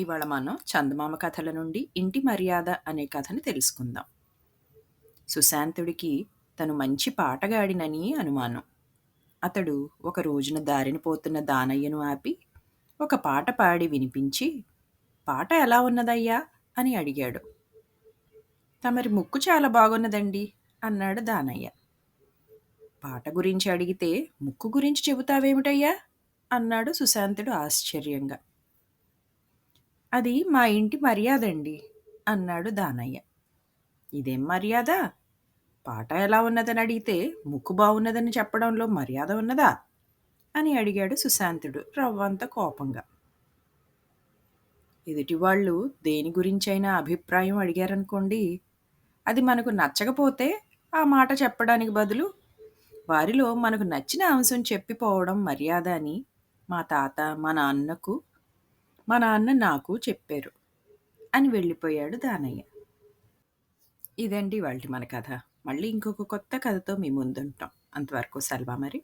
ఇవాళ మనం చందమామ కథల నుండి ఇంటి మర్యాద అనే కథని తెలుసుకుందాం. సుశాంతుడికి తను మంచి పాటగాడినని అనుమానం. అతడు ఒక రోజున దారిన పోతున్న దానయ్యను ఆపి ఒక పాట పాడి వినిపించి పాట ఎలా ఉన్నదయ్యా? అని అడిగాడు. తమరి ముక్కు చాలా బాగున్నదండి అన్నాడు దానయ్య. పాట గురించి అడిగితే ముక్కు గురించి చెబుతావేమిటయ్యా? అన్నాడు సుశాంతుడు ఆశ్చర్యంగా. అది మా ఇంటి మర్యాదండి అన్నాడు దానయ్య. ఇదేం మర్యాద? పాట ఎలా ఉన్నదని అడిగితే ముక్కు బాగున్నదని చెప్పడంలో మర్యాద ఉన్నదా? అని అడిగాడు సుశాంతుడు రవ్వంత కోపంగా. ఎదుటివాళ్ళు దేని గురించైనా అభిప్రాయం అడిగారనుకోండి అది మనకు నచ్చకపోతే ఆ మాట చెప్పడానికి బదులు వారిలో మనకు నచ్చిన అంశం చెప్పిపోవడం మర్యాద అని మా తాత మా నాన్నకు మా నాన్న నాకు చెప్పారు. అని వెళ్ళిపోయాడు దానయ్య. ఇదండి వాళ్ళ మన కథ? మళ్ళీ ఇంకొక కొత్త కథతో మీ ముందుంటాం. అంతవరకు సెలవా మరి?